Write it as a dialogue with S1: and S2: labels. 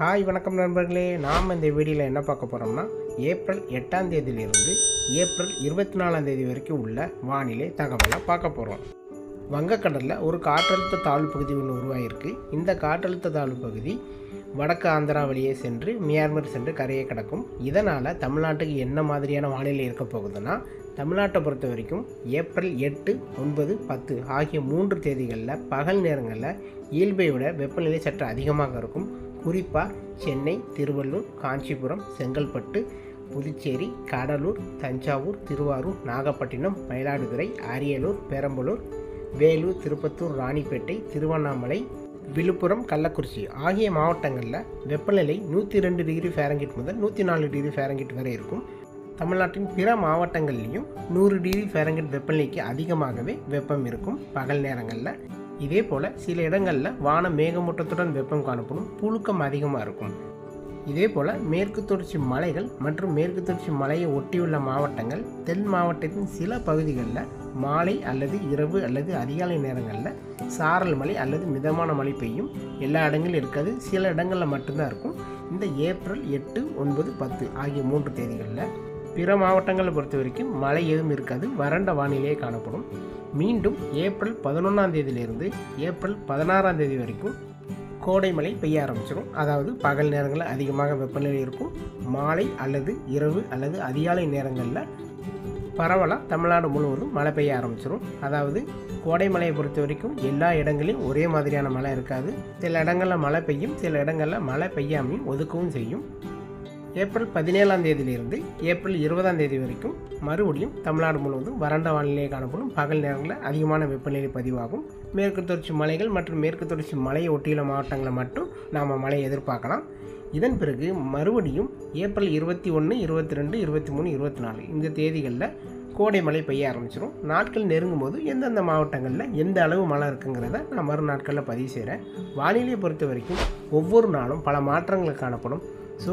S1: Hi வணக்கம் நண்பர்களே. நாம் இந்த வீடியோவில் என்ன பார்க்க போகிறோம்னா ஏப்ரல் எட்டாம் தேதியிலிருந்து ஏப்ரல் இருபத்தி நாலாம் தேதி வரைக்கும் உள்ள வானிலை தகவலை பார்க்க போகிறோம் வங்கக்கடலில் ஒரு காற்றழுத்த தாழ்வு பகுதி ஒன்று உருவாகிருக்கு இந்த காற்றழுத்த தாழ்வு பகுதி வடக்கு ஆந்திரா வழியே சென்று மியான்மர் சென்று கரையை கிடக்கும். இதனால் தமிழ்நாட்டுக்கு என்ன மாதிரியான வானிலை இருக்க போகுதுன்னா தமிழ்நாட்டை பொறுத்த வரைக்கும் ஏப்ரல் எட்டு ஒன்பது பத்து ஆகிய மூன்று தேதிகளில் பகல் நேரங்களில் இயல்பை விட வெப்பநிலை சற்று அதிகமாக இருக்கும். குறிப்பாக சென்னை திருவள்ளூர் காஞ்சிபுரம் செங்கல்பட்டு புதுச்சேரி கடலூர் தஞ்சாவூர் திருவாரூர் நாகப்பட்டினம் மயிலாடுதுறை அரியலூர் பெரம்பலூர் வேலூர் திருப்பத்தூர் ராணிப்பேட்டை திருவண்ணாமலை விழுப்புரம் கள்ளக்குறிச்சி ஆகிய மாவட்டங்களில் வெப்பநிலை நூற்றி ரெண்டு டிகிரி ஃபேரங்கிட் முதல் நூற்றி நாலு டிகிரி ஃபேரங்கிட் வரை இருக்கும். தமிழ்நாட்டின் பிற மாவட்டங்கள்லேயும் நூறு டிகிரி ஃபேரங்கிட் வெப்பநிலைக்கு அதிகமாகவே வெப்பம் இருக்கும். பகல் நேரங்களில் இதே போல் சில இடங்களில் வானம் மேகமூட்டத்துடன் வெப்பம் காணப்படும் புழுக்கம் அதிகமாக இருக்கும். இதே போல் மேற்கு தொடர்ச்சி மலைகள் மற்றும் மேற்கு தொடர்ச்சி மலையை ஒட்டியுள்ள மாவட்டங்கள் தென் மாவட்டத்தின் சில பகுதிகளில் மாலை அல்லது இரவு அல்லது அதிகாலை நேரங்களில் சாரல் மழை அல்லது மிதமான மழை பெய்யும். எல்லா இடங்களும் இருக்காது. சில இடங்களில் மட்டும்தான் இருக்கும். இந்த ஏப்ரல் எட்டு ஒன்பது பத்து ஆகிய மூன்று தேதிகளில் பிற மாவட்டங்களை பொறுத்த வரைக்கும் மழை எதுவும் இருக்காது. வறண்ட வானிலையே காணப்படும். மீண்டும் ஏப்ரல் பதினொன்றாம் தேதியிலிருந்து ஏப்ரல் பதினாறாம் தேதி வரைக்கும் கோடை மழை பெய்ய ஆரம்பிச்சிடும். அதாவது பகல் நேரங்களில் அதிகமாக வெப்பநிலை இருக்கும். மாலை அல்லது இரவு அல்லது அதிகாலை நேரங்களில் பரவலாக தமிழ்நாடு முழுவதும் மழை பெய்ய ஆரம்பிச்சிடும். அதாவது கோடை மழையை பொறுத்த வரைக்கும் எல்லா இடங்களிலும் ஒரே மாதிரியான மழை இருக்காது. சில இடங்களில் மழை பெய்யும் சில இடங்களில் மழை பெய்யாமையும் ஒதுக்கவும் செய்யும். ஏப்ரல் பதினேழாம் தேதியிலிருந்து ஏப்ரல் இருபதாம் தேதி வரைக்கும் மறுபடியும் தமிழ்நாடு முழுவதும் வறண்ட வானிலையை காணப்படும் பகல் நேரங்களில் அதிகமான வெப்பநிலை பதிவாகும். மேற்கு தொடர்ச்சி மலைகள் மற்றும் மேற்கு தொடர்ச்சி மலையை ஒட்டியுள்ள மாவட்டங்களில் மட்டும் நாம் மழையை எதிர்பார்க்கலாம். இதன் பிறகு மறுபடியும் ஏப்ரல் இருபத்தி ஒன்று இருபத்தி ரெண்டு இருபத்தி மூணு இருபத்தி நாலு இந்த தேதிகளில் கோடை மழை பெய்ய ஆரம்பிச்சிடும் நாட்கள் நெருங்கும் போது எந்தெந்த மாவட்டங்களில் எந்த அளவு மழை இருக்குங்கிறத நான் மறு நாட்களில் பதிவு செய்கிறேன். வானிலையை பொறுத்த வரைக்கும் ஒவ்வொரு நாளும் பல மாற்றங்கள் காணப்படும். ஸோ